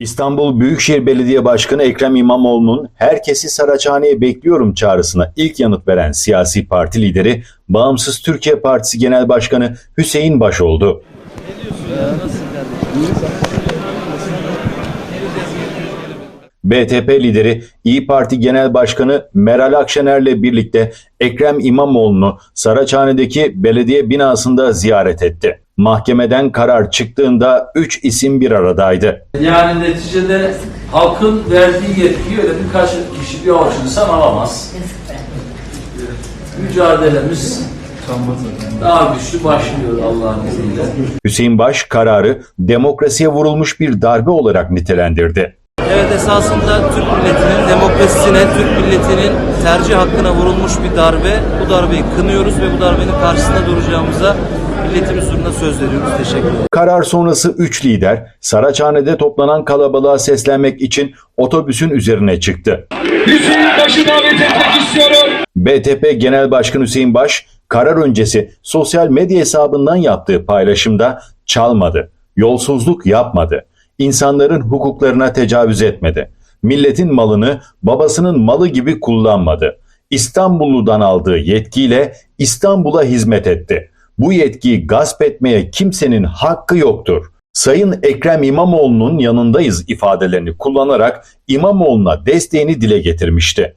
İstanbul Büyükşehir Belediye Başkanı Ekrem İmamoğlu'nun herkesi Saraçhane'ye bekliyorum çağrısına ilk yanıt veren siyasi parti lideri Bağımsız Türkiye Partisi Genel Başkanı Hüseyin Baş oldu. BTP lideri İyi Parti Genel Başkanı Meral Akşener'le birlikte Ekrem İmamoğlu'nu Saraçhane'deki belediye binasında ziyaret etti. Mahkemeden karar çıktığında 3 isim bir aradaydı. Yani neticede halkın verdiği yetkiyi öyle birkaç kişi bir avuç insan alamaz. Mücadelemiz daha güçlü başlıyor Allah'ın izniyle. Hüseyin Baş kararı demokrasiye vurulmuş bir darbe olarak nitelendirdi. Evet esasında Türk milletinin demokrasisine, Türk milletinin tercih hakkına vurulmuş bir darbe. Bu darbeyi kınıyoruz ve bu darbenin karşısında duracağımıza milletimiz huzurunda söz veriyoruz. Teşekkür ederim. Karar sonrası 3 lider Saraçhane'de toplanan kalabalığa seslenmek için otobüsün üzerine çıktı. Hüseyin Baş'ı davet etmek istiyorum. BTP Genel Başkanı Hüseyin Baş, karar öncesi sosyal medya hesabından yaptığı paylaşımda çalmadı, yolsuzluk yapmadı, insanların hukuklarına tecavüz etmedi, milletin malını babasının malı gibi kullanmadı. İstanbullu'dan aldığı yetkiyle İstanbul'a hizmet etti. Bu yetkiyi gasp etmeye kimsenin hakkı yoktur. Sayın Ekrem İmamoğlu'nun yanındayız ifadelerini kullanarak İmamoğlu'na desteğini dile getirmişti.